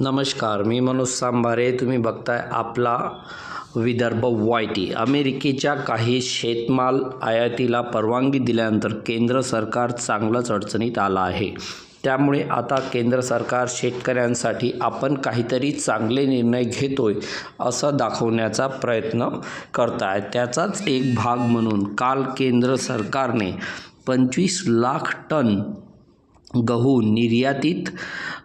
नमस्कार मी मनोज सांभारे तुम्ही बघताय आपला विदर्भ वाय टी अमेरिकेच्या काही शेतमाल आयातीला परवानगी दिल्यानंतर केंद्र सरकार चांगलंच अडचणीत आलं आहे. त्यामुळे आता केंद्र सरकार शेतकऱ्यांसाठी आपण काहीतरी चांगले निर्णय घेतोय असं दाखवण्याचा प्रयत्न करत आहे त्याचाच एक भाग म्हणून काल केंद्र सरकारने पंचवीस लाख टन गहू निर्यातीत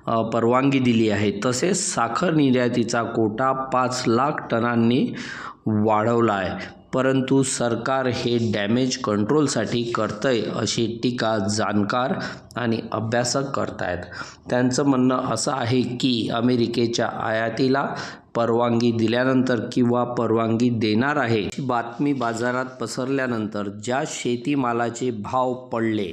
परवानगी दिली आहे. तसेच साखर निर्यातीचा कोटा पाच लाख टनांनी वाढवला आहे. परंतु सरकार हे डॅमेज कंट्रोलसाठी करतंय अशी टीका जाणकार आणि अभ्यासक करतायत. त्यांचं म्हणणं असं आहे की अमेरिकेच्या आयातीला परवानगी दिल्यानंतर किंवा परवानगी देणार आहे बातमी बाजारात पसरल्यानंतर ज्या शेतीमालाचे भाव पडले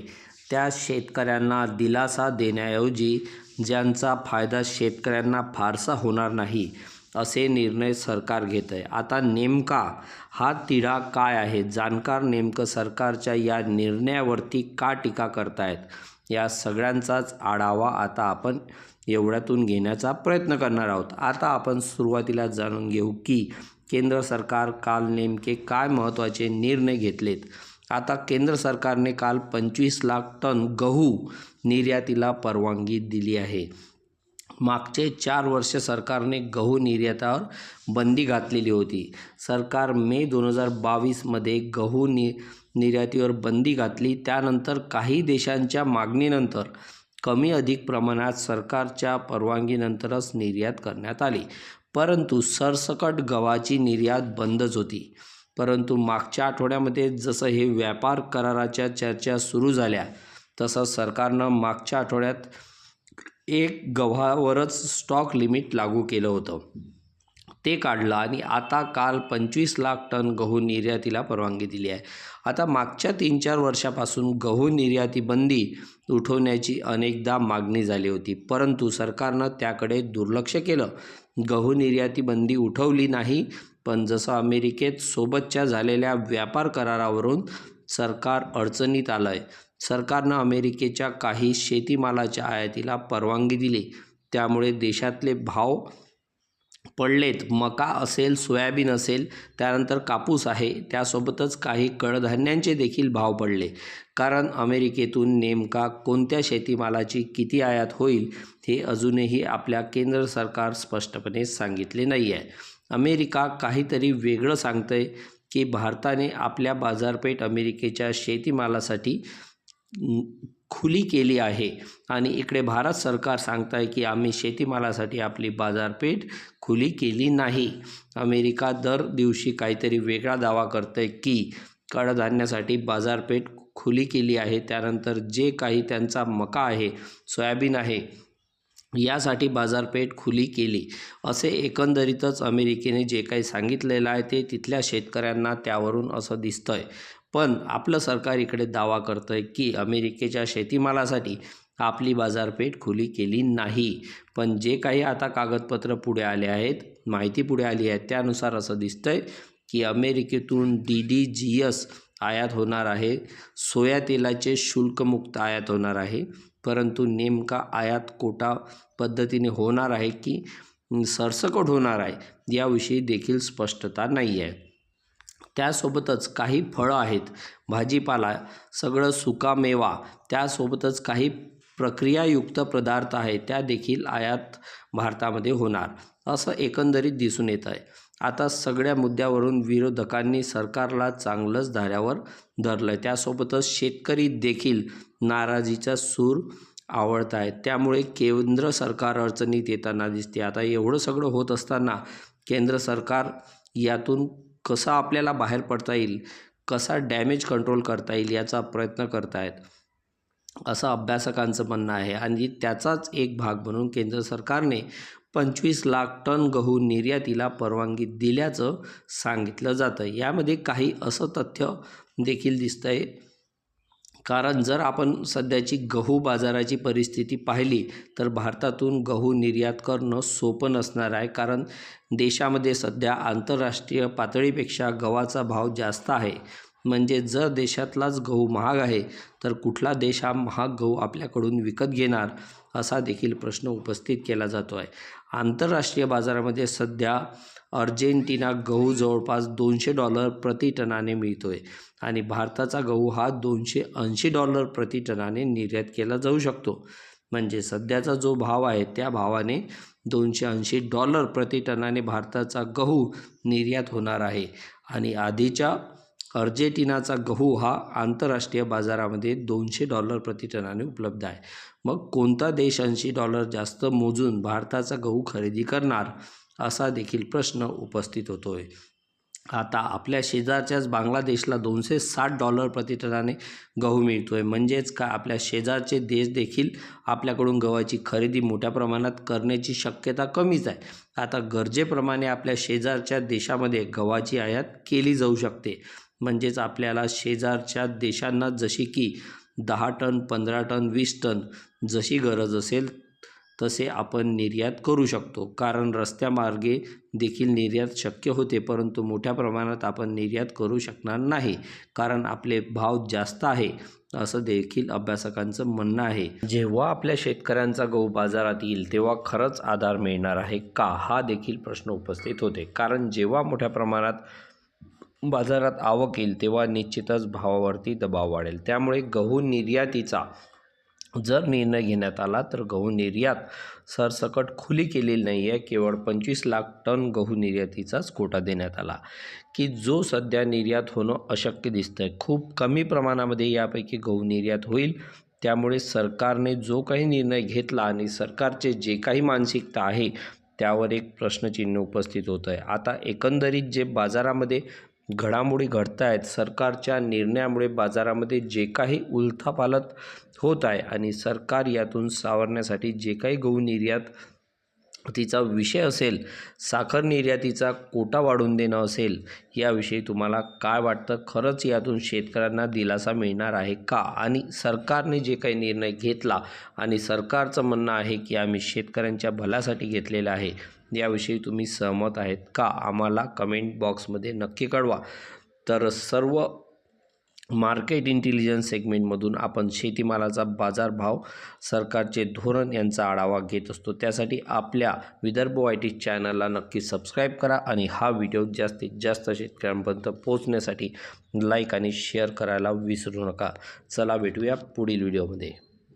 त्या शेतकऱ्यांना दिलासा देण्याऐवजी ज्यांचा फायदा शेतकऱ्यांना फारसा होणार नाही असे निर्णय सरकार घेत आहे आता नेमका हा तिढा काय आहे? जाणकार नेमकं सरकारच्या या निर्णयावरती का टीका करतायत? या सगळ्यांचाच आढावा आता आपण एवढ्यातून घेण्याचा प्रयत्न करणार आहोत. आता आपण सुरुवातीला जाणून घेऊ की केंद्र सरकार काल नेमके काय महत्त्वाचे निर्णय घेतलेत. आता केंद्र सरकारने काल पंचवीस लाख टन गहू निर्यातीला परवानगी दिली आहे. मागचे चार वर्ष सरकारने गहू निर्यातावर बंदी घातलेली होती. सरकार मे दोन हजार बावीसमध्ये गहू नि निर्यातीवर बंदी घातली. त्यानंतर काही देशांच्या मागणीनंतर कमी अधिक प्रमाणात सरकारच्या परवानगीनंतरच निर्यात करण्यात आली. परंतु सरसकट गव्हाची निर्यात बंदच होती. परंतु मागच्या आठवड्यामध्ये जसं हे व्यापार कराराच्या चर्चा सुरू झाल्या तसं सरकारनं मागच्या आठवड्यात एक गव्हावरच स्टॉक लिमिट लागू केलं होतं. ते काढलं आणि आता काल पंचवीस लाख टन गहू निर्यातीला परवानगी दिली आहे. आता मागच्या तीन चार वर्षापासून गहू निर्याती बंदी उठवण्याची अनेकदा मागणी झाली होती परंतु सरकारनं त्याकडे दुर्लक्ष केलं. गहू निर्यातीबंदी उठवली नाही. पण जसं अमेरिकेत सोबतच्या झालेल्या व्यापार करारावरून सरकार अडचणीत आलं आहे सरकारनं अमेरिकेच्या काही शेतीमालाच्या आयातीला परवानगी दिली. त्यामुळे देशातले भाव पडलेत. मका असेल सोयाबीन असेल त्यानंतर कापूस आहे त्यासोबतच काही कडधान्यांचे देखील भाव पडले. कारण अमेरिकेतून नेमका कोणत्या शेतीमालाची किती आयात होईल हे अजूनही आपल्या केंद्र सरकार स्पष्टपणे सांगितले नाही आहे अमेरिका काहीतरी वेगळं सांगतंय की भारताने आपल्या बाजारपेठ अमेरिकेच्या शेतीमालासाठी खुली केली आहे. आणि इकडे भारत सरकार सांगत आहे की आम्ही शेतीमालासाठी आपली बाजारपेठ खुली केली नाही. अमेरिका दर दिवशी काहीतरी वेगळा दावा करतं आहे की कडधान्यासाठी बाजारपेठ खुली केली आहे. त्यानंतर जे काही त्यांचा मका आहे सोयाबीन आहे यासाठी बाजारपेठ खुली केली. असे एकंदरीतच अमेरिकेने जे काही सांगितलेलं आहे ते तिथल्या शेतकऱ्यांना त्यावरून असं दिसतं आहे पण आपलं सरकार इकडे दावा करतं आहे की अमेरिकेच्या शेतीमालासाठी आपली बाजारपेठ खुली केली नाही. पण जे काही आता कागदपत्र पुढे आले आहेत माहिती पुढे आली आहे त्यानुसार असं दिसतंय की अमेरिकेतून डी डी जी एस आयात होणार आहे. सोया तेलाचे शुल्कमुक्त आयात होणार आहे. परंतु नेमका आयात कोटा पद्धतीने होणार आहे की सरसकट होणार आहे याविषयी देखील स्पष्टता नाही आहे. त्यासोबतच काही फळं आहेत. भाजीपाला सगळं सुकामेवा त्यासोबतच काही प्रक्रियायुक्त पदार्थ आहे त्या देखील आयात भारतामध्ये होणार. असं एकंदरीत दिसून येत आहे. आता सगळ्या मुद्द्यावरून विरोधकांनी सरकारला चांगलंच धाऱ्यावर धरलं आहे त्यासोबतच शेतकरी देखील नाराजीचा सूर आवडत आहेत त्यामुळे केंद्र सरकार अडचणीत येताना दिसते आता एवढं सगळं होत असताना केंद्र सरकार यातून कसा आपल्याला बाहेर पडता येईल? कसा डॅमेज कंट्रोल करता येईल याचा प्रयत्न करतायत? असं अभ्यासकांचं म्हणणं आहे. आणि त्याचाच एक भाग म्हणून केंद्र सरकारने पंचवीस लाख टन गहू निर्यातीला परवानगी दिल्याचं सांगितलं जातं यामध्ये काही असं तथ्य देखील दिसतं आहे कारण जर आपण सध्याची गहू बाजाराची परिस्थिती पाहिली तर भारतातून गहू निर्यात करणं सोपं नसणार आहे. कारण देशामध्ये सध्या आंतरराष्ट्रीय पातळीपेक्षा गव्हाचा भाव जास्त आहे. म्हणजे जर देशातलाच गहू महाग आहे तर कुठला देश हा महाग गहू आपल्याकडून विकत घेणार असा देखील प्रश्न उपस्थित केला जातो आहे आंतरराष्ट्रीय बाजारामध्ये सध्या अर्जेंटिना गहू जवळपास दोनशे डॉलर प्रति टनाने मिळतो आहे आणि भारताचा गहू हा दोनशे ऐंशी डॉलर प्रति टनाने निर्यात केला जाऊ शकतो. म्हणजे सध्याचा जो भाव आहे त्या भावाने दोनशे ऐंशी डॉलर प्रति टनाने भारताचा गहू निर्यात होणार आहे. आणि आधीच्या अर्जेंटिनाचा गहू हा आंतरराष्ट्रीय बाजारामध्ये दोनशे डॉलर प्रतिटनाने उपलब्ध आहे. मग कोणता देश ऐंशी डॉलर जास्त मोजून भारताचा गहू खरेदी करणार? असा देखील प्रश्न उपस्थित होतो आहे आता आपल्या शेजारच्याच बांगलादेशला दोनशे साठ डॉलर प्रतिटनाने गहू मिळतो आहे म्हणजेच का आपल्या शेजारचे देश देखील आपल्याकडून गव्हाची खरेदी मोठ्या प्रमाणात करण्याची शक्यता कमीच आहे. आता गरजेप्रमाणे आपल्या शेजारच्या देशामध्ये गव्हाची आयात केली जाऊ शकते. म्हणजेच आपल्याला शेजारच्या देशांना जशी की दहा टन पंधरा टन वीस टन जशी गरज असेल तसे आपण निर्यात करू शकतो. कारण रस्त्यामार्गे देखील निर्यात शक्य होते परंतु मोठ्या प्रमाणात आपण निर्यात करू शकणार नाही. कारण आपले भाव जास्त आहे असं देखील अभ्यासकांचं म्हणणं आहे. जेव्हा आपल्या शेतकऱ्यांचा गहू बाजारात येईल तेव्हा खरंच आधार मिळणार आहे का? हा देखील प्रश्न उपस्थित होते. कारण जेव्हा मोठ्या प्रमाणात बाजारात आवक येईल तेव्हा निश्चितच भावावरती दबाव वाढेल. त्यामुळे गहू निर्यातीचा जर निर्णय घेण्यात आला तर गहू निर्यात सरसकट खुली केलेली नाही आहे. केवळ पंचवीस लाख टन गहू निर्यातीचाच कोटा देण्यात आला. की जो सध्या निर्यात होणं अशक्य दिसतं आहे खूप कमी प्रमाणामध्ये यापैकी गहू निर्यात होईल. त्यामुळे सरकारने जो काही निर्णय घेतला आणि सरकारचे जे काही मानसिकता आहे त्यावर एक प्रश्नचिन्ह उपस्थित होतं आहे आता एकंदरीत जे बाजारामध्ये घडामोडी घडत आहेत सरकारच्या निर्णयामुळे बाजारामध्ये जे काही उलथापालथ होत आहे आणि सरकार यातून सावरण्यासाठी जे काही गहू निर्यात तिचा विषय असेल साखर निर्यातीचा कोटा वाढवून देणं असेल याविषयी तुम्हाला काय वाटतं? खरंच यातून शेतकऱ्यांना दिलासा मिळणार आहे का? आणि सरकारने जे काही निर्णय घेतला आणि सरकारचं म्हणणं आहे की आम्ही शेतकऱ्यांच्या भल्यासाठी घेतलेलं आहे याविषयी तुम्ही सहमत आहेत का? आम्हाला कमेंट बॉक्समध्ये नक्की कळवा. तर सर्व मार्केट इंटेलिजन्स सेगमेंटमधून आपण शेतीमालाचा बाजारभाव सरकारचे धोरण यांचा आढावा घेत असतो. त्यासाठी आपल्या विदर्भ वाय टी चॅनलला नक्की सबस्क्राईब करा आणि हा व्हिडिओ जास्तीत जास्त शेतकऱ्यांपर्यंत पोहोचण्यासाठी लाईक आणि शेअर करायला विसरू नका. चला भेटूया पुढील व्हिडिओमध्ये.